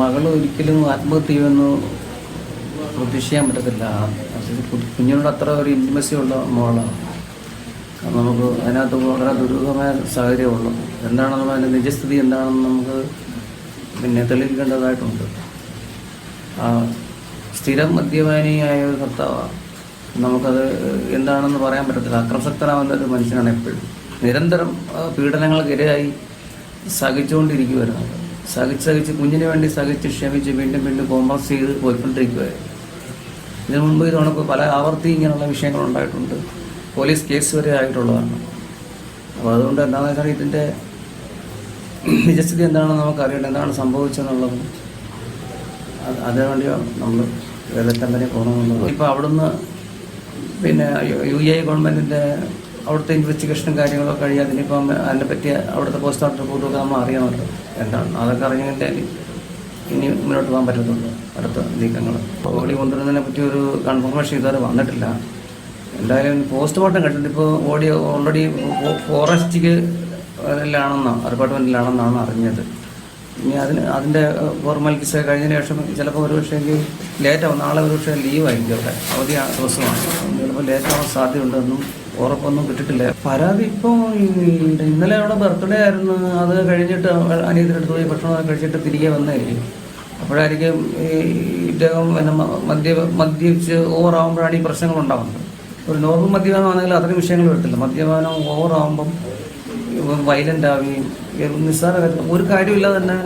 മകൾ ഒരിക്കലും ആത്മഹത്യ ചെയ്യുമെന്ന് പ്രതീക്ഷിക്കാൻ പറ്റത്തില്ല. കുഞ്ഞിനോട് അത്ര ഒരു ഇന്റിമസി ഉള്ള മോളാണ് നമുക്ക് അതിനകത്ത് വളരെ ദുരൂഹമായ സാഹചര്യമുള്ളൂ എന്താണെന്ന് അതിന്റെ നിജസ്ഥിതി എന്താണെന്ന് നമുക്ക് പിന്നെ തെളിയിക്കേണ്ടതായിട്ടുണ്ട്. ആ സ്ഥിരം മദ്യപാനിയായ ഒരു ഭർത്താവാണ് നമുക്കത് എന്താണെന്ന് പറയാൻ പറ്റത്തില്ല. അക്രമസക്തനാവുന്ന ഒരു മനുഷ്യനാണ് എപ്പോഴും. നിരന്തരം പീഡനങ്ങൾക്കിരയായി സഹിച്ചുകൊണ്ടിരിക്കുമായിരുന്നു സഹിച്ച് സഹിച്ച് കുഞ്ഞിന് വേണ്ടി സഹിച്ച് ക്ഷമിച്ച് വീണ്ടും വീണ്ടും കോംപ്രസ് ചെയ്ത് പോയിക്കൊണ്ടിരിക്കുകയായിരുന്നു ഇതിനു മുമ്പ് ഇത് കണക്ക് പല ആവർത്തി ഇങ്ങനെയുള്ള വിഷയങ്ങൾ ഉണ്ടായിട്ടുണ്ട് പോലീസ് കേസ് വരെ ആയിട്ടുള്ളതാണ് അപ്പോൾ അതുകൊണ്ട് എന്താണെന്ന് വെച്ചാൽ ഇതിന്റെ നിജസ്ഥിതി എന്താണെന്ന് നമുക്ക് അറിയണം എന്താണ് സംഭവിച്ചെന്നുള്ളത് അത് അതിനു വേണ്ടിയാണ് നമ്മൾ വേദത്തം വരെ പോകണമെന്നുള്ളത് ഇപ്പോൾ അവിടുന്ന് പിന്നെ യു എ ഗവൺമെന്റിന്റെ അവിടുത്തെ ഇൻവെസ്റ്റിഗേഷനും കാര്യങ്ങളൊക്കെ കഴിയാൻ അതിനിപ്പം അതിനെ പറ്റിയ അവിടുത്തെ പോസ്റ്റ് മോർട്ടം റിപ്പോർട്ടൊക്കെ നമ്മൾ അറിയാമല്ലോ എന്താണ്? അതൊക്കെ അറിഞ്ഞതിന്റെ ഇനി മുന്നോട്ട് പോകാൻ പറ്റത്തുള്ളൂ. അടുത്ത നീക്കങ്ങൾ. ഓടി കൊണ്ടുവരുന്നതിനെ പറ്റി ഒരു കൺഫർമേഷൻ ഇതുവരെ വന്നിട്ടില്ല. എന്തായാലും പോസ്റ്റ്മോർട്ടം കണ്ടിട്ട് ഇപ്പോൾ ഓടി ഓൾറെഡി ഫോറസ്റ്റിക്ക് ാണെന്നാണ് ഡിപ്പാർട്ട്മെന്റിലാണെന്നാണ് അറിഞ്ഞത്. ഇനി അതിന് അതിന്റെ ഫോർമാലിറ്റീസ് കഴിഞ്ഞതിന് ശേഷം ചിലപ്പോൾ ഒരു പക്ഷേ എങ്കിൽ ലേറ്റാവും നാളെ ഒരു പക്ഷേ ലീവ് ആയിരിക്കും അവിടെ. അവധി ദിവസമാണ്. ചിലപ്പോൾ ലേറ്റ് ആവാൻ സാധ്യതയുണ്ടെന്നും ഉറപ്പൊന്നും കിട്ടിട്ടില്ല. പരാതി ഇപ്പോൾ ഇന്നലെ അവിടെ ബർത്ത്ഡേ ആയിരുന്നു. അത് കഴിഞ്ഞിട്ട് അനിയത്തിന്റെ അടുത്ത് പോയി ഭക്ഷണം കഴിച്ചിട്ട് തിരികെ വന്നായിരിക്കും. അപ്പോഴായിരിക്കും ഈ ഇദ്ദേഹം പിന്നെ മദ്യ മദ്യപിച്ച് ഓവറാകുമ്പോഴാണ് ഈ പ്രശ്നങ്ങൾ ഉണ്ടാകുന്നത് ഒരു നോർമൽ മദ്യപാനമാണെങ്കിൽ അത്രയും വിഷയങ്ങൾ വരത്തില്ല. മദ്യപാനം ഓവറാകുമ്പം വയലന്റ് ആവുകയും നിസ്സാര ഒരു കാര്യമില്ലാതെ തന്നെ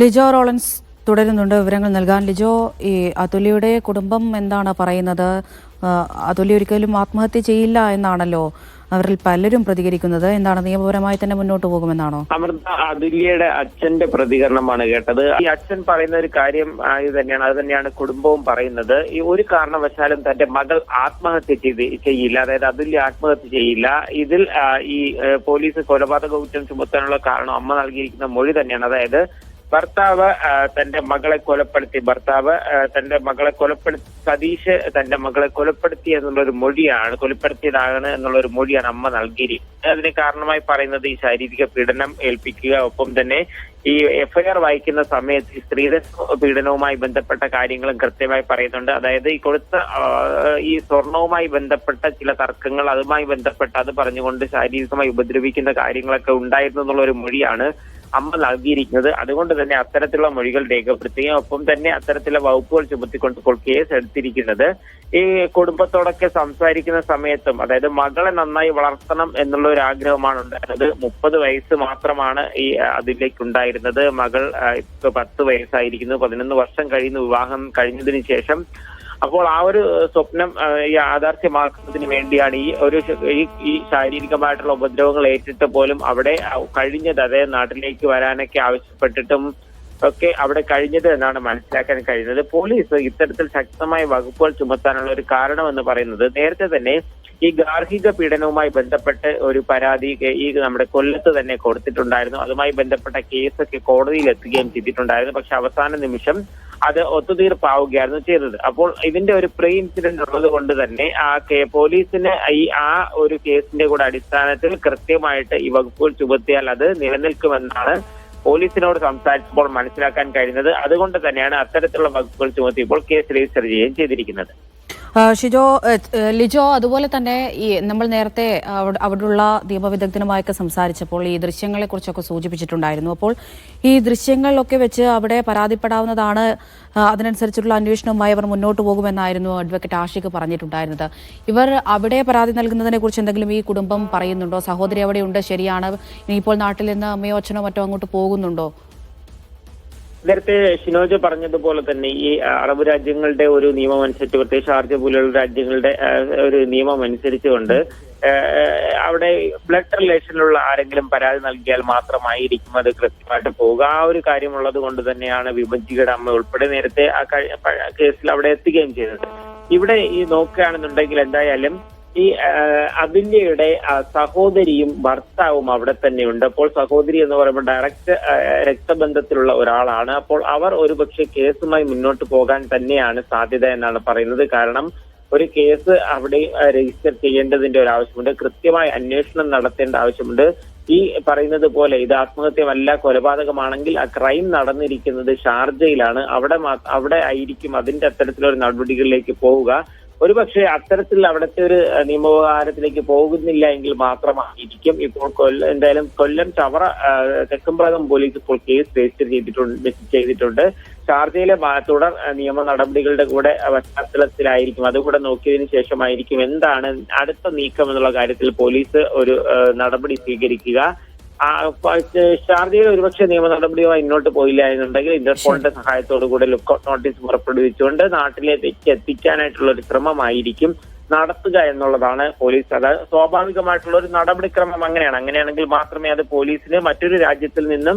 ലിജോ റോളൻസ് തുടരുന്നുണ്ട് വിവരങ്ങൾ നൽകാൻ. ലിജോ ഈ അതുല്യയുടെ കുടുംബം എന്താണ് പറയുന്നത്? അതുലി ഒരിക്കലും ആത്മഹത്യ ചെയ്യില്ല എന്നാണല്ലോ. അവരിൽ പലരും പ്രതികരിക്കുന്നത് എന്താണ് നിയമപരമായി തന്നെ മുന്നോട്ട് പോകുമെന്നാണോ? അമൃത അതുല്യയുടെ അച്ഛന്റെ പ്രതികരണമാണ് കേട്ടത്. ഈ അച്ഛൻ പറയുന്ന ഒരു കാര്യം ഇത് തന്നെയാണ് അത് തന്നെയാണ് കുടുംബവും പറയുന്നത്. ഈ ഒരു കാരണവശാലും തന്റെ മകൾ ആത്മഹത്യ ചെയ്ത് ചെയ്യില്ല. അതായത് അതുല്യ ആത്മഹത്യ ചെയ്യില്ല. ഇതിൽ ഈ പോലീസ് കൊലപാതക കുറ്റം ചുമത്താനുള്ള കാരണം അമ്മ നൽകിയിരിക്കുന്ന മൊഴി തന്നെയാണ്. അതായത് ഭർത്താവ് തന്റെ മകളെ കൊലപ്പെടുത്തി. ഭർത്താവ് തന്റെ മകളെ കൊലപ്പെടുത്തി. സതീഷ് തന്റെ മകളെ കൊലപ്പെടുത്തി എന്നുള്ളൊരു മൊഴിയാണ് കൊലപ്പെടുത്തിയതാണ് എന്നുള്ളൊരു മൊഴിയാണ് അമ്മ നൽകിയിരിക്കുന്നത്. അതിന് കാരണമായി പറയുന്നത് ഈ ശാരീരിക പീഡനം ഏൽപ്പിക്കുക ഒപ്പം തന്നെ ഈ എഫ്ഐആർ വായിക്കുന്ന സമയത്ത് ഈ സ്ത്രീധന പീഡനവുമായി ബന്ധപ്പെട്ട കാര്യങ്ങളും കൃത്യമായി പറയുന്നുണ്ട്. അതായത് ഈ കൊടുത്ത ഈ സ്വർണവുമായി ബന്ധപ്പെട്ട ചില തർക്കങ്ങൾ അതുമായി ബന്ധപ്പെട്ട് അത് പറഞ്ഞുകൊണ്ട് ശാരീരികമായി ഉപദ്രവിക്കുന്ന കാര്യങ്ങളൊക്കെ ഉണ്ടായിരുന്നു എന്നുള്ള ഒരു മൊഴിയാണ് അമ്മ നൽകിയിരിക്കുന്നത്. അതുകൊണ്ട് തന്നെ അത്തരത്തിലുള്ള മൊഴികൾ രേഖപ്പെടുത്തുകയും ഒപ്പം തന്നെ അത്തരത്തിലുള്ള വകുപ്പുകൾ ചുമത്തിക്കൊണ്ട് ഇപ്പോൾ കേസ് എടുത്തിരിക്കുന്നത്. ഈ കുടുംബത്തോടൊക്കെ സംസാരിക്കുന്ന സമയത്തും അതായത് മകളെ നന്നായി വളർത്തണം എന്നുള്ള ഒരു ആഗ്രഹമാണ് ഉണ്ടായിരുന്നത്. മുപ്പത് വയസ്സ് മാത്രമാണ് ഈ അതിലേക്ക് ഉണ്ടായിരുന്നത് മകൾ ഇപ്പൊ പത്ത് വയസ്സായിരിക്കുന്നു. പതിനൊന്ന് വർഷം കഴിയുന്നു. വിവാഹം കഴിഞ്ഞതിന് ശേഷം അപ്പോൾ ആ ഒരു സ്വപ്നം യാഥാർത്ഥ്യമാക്കുന്നതിന് വേണ്ടിയാണ് ഈ ഒരു ഈ ശാരീരികമായിട്ടുള്ള ഉപദ്രവങ്ങൾ ഏറ്റിട്ട് പോലും അവിടെ കഴിഞ്ഞത് അതേ നാട്ടിലേക്ക് വരാനൊക്കെ ആവശ്യപ്പെട്ടിട്ടും ഒക്കെ അവിടെ കഴിഞ്ഞത് എന്നാണ് മനസ്സിലാക്കാൻ കഴിയുന്നത്. പോലീസ് ഇത്തരത്തിൽ ശക്തമായ വകുപ്പുകൾ ചുമത്താനുള്ള ഒരു കാരണം എന്ന് പറയുന്നത് നേരത്തെ തന്നെ ഈ ഗാർഹിക പീഡനവുമായി ബന്ധപ്പെട്ട് ഒരു പരാതി ഈ നമ്മുടെ കൊല്ലത്ത് തന്നെ കൊടുത്തിട്ടുണ്ടായിരുന്നു. അതുമായി ബന്ധപ്പെട്ട കേസൊക്കെ കോടതിയിൽ എത്തുകയും ചെയ്തിട്ടുണ്ടായിരുന്നു. പക്ഷെ അവസാന നിമിഷം അത് ഒത്തുതീർപ്പാവുകയായിരുന്നു ചെയ്തത്. അപ്പോൾ ഇതിന്റെ ഒരു പ്രീ ഇൻസിഡന്റ് ഉള്ളത് കൊണ്ട് തന്നെ ആ പോലീസിന് ഈ ആ ഒരു കേസിന്റെ കൂടെ അടിസ്ഥാനത്തിൽ കൃത്യമായിട്ട് ഈ വകുപ്പുകൾ ചുമത്തിയാൽ അത് നിലനിൽക്കുമെന്നാണ് പോലീസിനോട് സംസാരിച്ചപ്പോൾ മനസ്സിലാക്കാൻ കഴിയുന്നത്. അതുകൊണ്ട് തന്നെയാണ് അത്തരത്തിലുള്ള വകുപ്പുകൾ ചുമത്തിയപ്പോൾ കേസ് രജിസ്റ്റർ ചെയ്യുകയും ചെയ്തിരിക്കുന്നത്. ഷിജോ ലിജോ അതുപോലെ തന്നെ ഈ നമ്മൾ നേരത്തെ അവിടെ അവിടെയുള്ള നിയമവിദഗ്ധനുമായൊക്കെ സംസാരിച്ചപ്പോൾ ഈ ദൃശ്യങ്ങളെ കുറിച്ചൊക്കെ സൂചിപ്പിച്ചിട്ടുണ്ടായിരുന്നു. അപ്പോൾ ഈ ദൃശ്യങ്ങളിലൊക്കെ വെച്ച് അവിടെ പരാതിപ്പെടാവുന്നതാണ് അതിനനുസരിച്ചുള്ള അന്വേഷണവുമായി അവർ മുന്നോട്ട് പോകുമെന്നായിരുന്നു അഡ്വക്കേറ്റ് ആഷിഖ് പറഞ്ഞിട്ടുണ്ടായിരുന്നത്. ഇവർ അവിടെ പരാതി നൽകുന്നതിനെ കുറിച്ച് എന്തെങ്കിലും ഈ കുടുംബം പറയുന്നുണ്ടോ? സഹോദരി അവിടെ അവിടെയുണ്ട് ശരിയാണ്. ഇനിയിപ്പോൾ നാട്ടിൽ നിന്ന് അമ്മയോ അച്ഛനോ മറ്റോ അങ്ങോട്ട് പോകുന്നുണ്ടോ? നേരത്തെ ഷിനോജ് പറഞ്ഞതുപോലെ തന്നെ ഈ അറബ് രാജ്യങ്ങളുടെ ഒരു നിയമം അനുസരിച്ച് പ്രത്യേകിച്ച് ഷാർജ പോലെയുള്ള രാജ്യങ്ങളുടെ ഒരു നിയമം അനുസരിച്ചുകൊണ്ട് അവിടെ ബ്ലഡ് റിലേഷനിലുള്ള ആരെങ്കിലും പരാതി നൽകിയാൽ മാത്രമായിരിക്കും അത് കൃത്യമായിട്ട് പോവുക. ആ ഒരു കാര്യമുള്ളത് കൊണ്ട് തന്നെയാണ് വിഭജിക്കയുടെ അമ്മ ഉൾപ്പെടെ നേരത്തെ ആ കേസിൽ അവിടെ എത്തുകയും ചെയ്തത്. ഇവിടെ ഈ നോക്കുകയാണെന്നുണ്ടെങ്കിൽ എന്തായാലും ഈ അതുല്യയുടെ സഹോദരിയും ഭർത്താവും അവിടെ തന്നെയുണ്ട്. അപ്പോൾ സഹോദരി എന്ന് പറയുമ്പോൾ ഡയറക്റ്റ് രക്തബന്ധത്തിലുള്ള ഒരാളാണ്. അപ്പോൾ അവർ ഒരുപക്ഷെ കേസുമായി മുന്നോട്ട് പോകാൻ തന്നെയാണ് സാധ്യത എന്നാണ് പറയുന്നത്. കാരണം ഒരു കേസ് അവിടെ രജിസ്റ്റർ ചെയ്യേണ്ടതിന്റെ ഒരു ആവശ്യമുണ്ട്. കൃത്യമായ അന്വേഷണം നടത്തേണ്ട ആവശ്യമുണ്ട്. ഈ പറയുന്നത് പോലെ ഇത് ആത്മഹത്യമല്ല കൊലപാതകമാണെങ്കിൽ ആ ക്രൈം നടന്നിരിക്കുന്നത് ഷാർജയിലാണ്. അവിടെ അവിടെ ആയിരിക്കും അതിന്റെ അത്തരത്തിലൊരു നടപടികളിലേക്ക് പോവുക. ഒരുപക്ഷെ അത്തരത്തിൽ അവിടുത്തെ ഒരു നിയമവ്യവഹാരത്തിലേക്ക് പോകുന്നില്ല എങ്കിൽ മാത്രമായിരിക്കും ഇപ്പോൾ കൊല്ലം എന്തായാലും കൊല്ലം ചവറ തെക്കുംപ്രകം പോലീസ് ഇപ്പോൾ കേസ് രജിസ്റ്റർ ചെയ്തിട്ടുണ്ട് ചെയ്തിട്ടുണ്ട്. ഷാർജയിലെ തുടർ നിയമ നടപടികളുടെ കൂടെ പശ്ചാത്തലത്തിലായിരിക്കും. അതുകൂടെ നോക്കിയതിനു ശേഷമായിരിക്കും. എന്താണ് അടുത്ത നീക്കം എന്നുള്ള കാര്യത്തിൽ പോലീസ് ഒരു നടപടി സ്വീകരിക്കുക. ഷാർജയിൽ ഒരുപക്ഷെ നിയമ നടപടിയുമായി മുന്നോട്ട് പോയില്ല എന്നുണ്ടെങ്കിൽ ഇന്റർപോളിന്റെ സഹായത്തോടു കൂടെ ലുക്കൌട്ട് നോട്ടീസ് പുറപ്പെടുവിച്ചുകൊണ്ട് നാട്ടിലേക്ക് എത്തിക്കാനായിട്ടുള്ള ഒരു ശ്രമമായിരിക്കും നടത്തുക എന്നുള്ളതാണ് പോലീസ്. അത് സ്വാഭാവികമായിട്ടുള്ള ഒരു നടപടിക്രമം അങ്ങനെയാണ്. അങ്ങനെയാണെങ്കിൽ മാത്രമേ അത് പോലീസിന് മറ്റൊരു രാജ്യത്തിൽ നിന്നും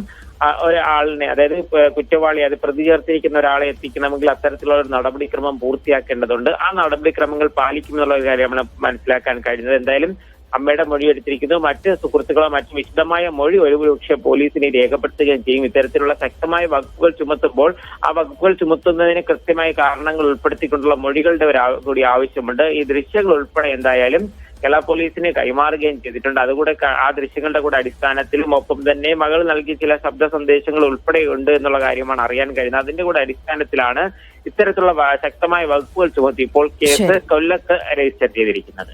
ഒരാളിനെ അതായത് കുറ്റവാളി അത് പ്രതി ചേർത്തിരിക്കുന്ന ഒരാളെ എത്തിക്കണമെങ്കിൽ അത്തരത്തിലുള്ള ഒരു നടപടിക്രമം പൂർത്തിയാക്കേണ്ടതുണ്ട്. ആ നടപടിക്രമങ്ങൾ പാലിക്കുമെന്നുള്ള ഒരു കാര്യമാണ് മനസ്സിലാക്കാൻ കഴിയുന്നത് എന്തായാലും അമ്മയുടെ മൊഴി എടുത്തിരിക്കുന്നു. മറ്റ് സുഹൃത്തുക്കളോ മറ്റ് വിശദമായ മൊഴി ഒരുപക്ഷെ പോലീസിനെ രേഖപ്പെടുത്തുകയും ചെയ്യും. ഇത്തരത്തിലുള്ള ശക്തമായ വകുപ്പുകൾ ചുമത്തുമ്പോൾ ആ വകുപ്പുകൾ ചുമത്തുന്നതിന് കൃത്യമായ കാരണങ്ങൾ ഉൾപ്പെടുത്തിക്കൊണ്ടുള്ള മൊഴികളുടെ ഒരു കൂടി ആവശ്യമുണ്ട്. ഈ ദൃശ്യങ്ങൾ ഉൾപ്പെടെ എന്തായാലും കേരള പോലീസിന് കൈമാറുകയും ചെയ്തിട്ടുണ്ട്. അതുകൂടെ ആ ദൃശ്യങ്ങളുടെ കൂടെ അടിസ്ഥാനത്തിലും ഒപ്പം തന്നെ മകൾ നൽകിയ ചില ശബ്ദ സന്ദേശങ്ങൾ ഉൾപ്പെടെ ഉണ്ട് എന്നുള്ള കാര്യമാണ് അറിയാൻ കഴിയുന്നത്. അതിന്റെ കൂടെ അടിസ്ഥാനത്തിലാണ് ഇത്തരത്തിലുള്ള ശക്തമായ വകുപ്പുകൾ ചുമത്തി ഇപ്പോൾ കേസ് കൊല്ലത്ത് രജിസ്റ്റർ ചെയ്തിരിക്കുന്നത്.